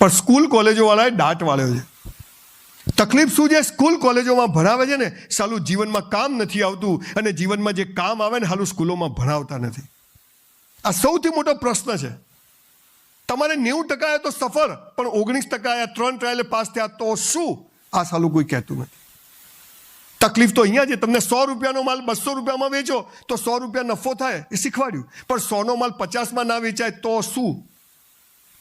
પણ સ્કૂલ કોલેજોવાળાએ દાટ વાળ્યો છે. તકલીફ શું છે? સ્કૂલ કોલેજોમાં ભણાવે છે ને, સાલું જીવનમાં કામ નથી આવતું અને જીવનમાં જે કામ આવે ને, હાલું સ્કૂલોમાં ભણાવતા નથી. આ સૌથી મોટો પ્રશ્ન છે. તમારે નેવું ટકા તો સફર, પણ ઓગણીસ ટકા ત્રણ ટ્રાયલે પાસ થયા તો શું? આ સાલું કોઈ કહેતું નથી. તકલીફ તો અહીંયા છે. તમને સો રૂપિયાનો માલ બસો રૂપિયામાં વેચો, તો સો રૂપિયા નફો થાય, એ શીખવાડ્યું. પણ સોનો માલ પચાસમાં ના વેચાય તો શું?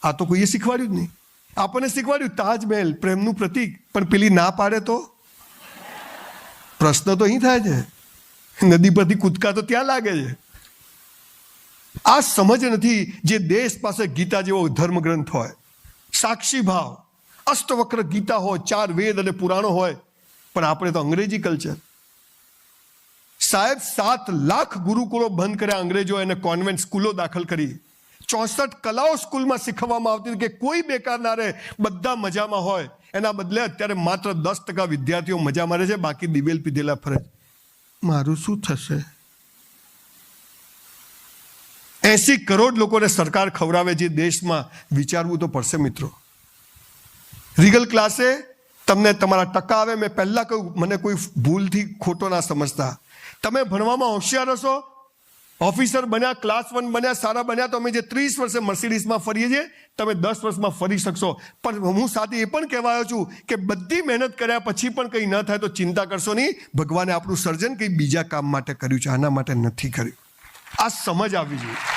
આ તો કોઈએ શીખવાડ્યું જ નહીં. આપણને શીખવાડ્યું તાજમહેલ પ્રેમનું પ્રતીક. પણ પેલી ના પાડે તો? પ્રશ્ન તો અહીં થાય છે. નદી પરથી કૂદકા તો ત્યાં લાગે છે. આ સમજ નથી જે દેશ પાસે ગીતા જેવો ધર્મગ્રંથ હોય. સાક્ષી ભાવ. અષ્ટવક્ર ગીતા હોય, ચાર વેદ અને પુરાણો હોય. પણ આપણે તો અંગ્રેજી કલ્ચર. સાહેબ, સાત લાખ ગુરુકુળો બંધ કર્યા અંગ્રેજો એને કોન્વેન્ટ સ્કૂલો દાખલ કરી. ચોસઠ કલાઓ સ્કૂલમાં શીખવવામાં આવતી કે કોઈ બેકાર ના રહે બધા મજામાં હોય. એના બદલે અત્યારે માત્ર દસ ટકા વિદ્યાર્થીઓ મજા રહે છે બાકી દિવેલ પીધેલા ફરે મારું શું થશે? એસી કરોડ લોકોને સરકાર ખવડાવે છે દેશમાં. વિચારવું તો પડશે મિત્રો. રીગલ ક્લાસે તમને તમારા ટકા આવે મેં પહેલાં કહ્યું મને કોઈ ભૂલથી ખોટો ના સમજતા. તમે ભણવામાં હોશિયાર હશો ઓફિસર બન્યા ક્લાસ વન બન્યા, સારા બન્યા, તો અમે જે ત્રીસ વર્ષે મર્સિડીઝમાં ફરીએ છીએ, તમે દસ વર્ષમાં ફરી શકશો. પણ હું સાથે એ પણ કહેવાયો છું કે બધી મહેનત કર્યા પછી પણ કંઈ ન થાય તો ચિંતા કરશો નહીં. ભગવાને આપણું સર્જન કંઈ બીજા કામ માટે કર્યું છે, આના માટે નથી કર્યું. આ સમજ આવવી જોઈએ.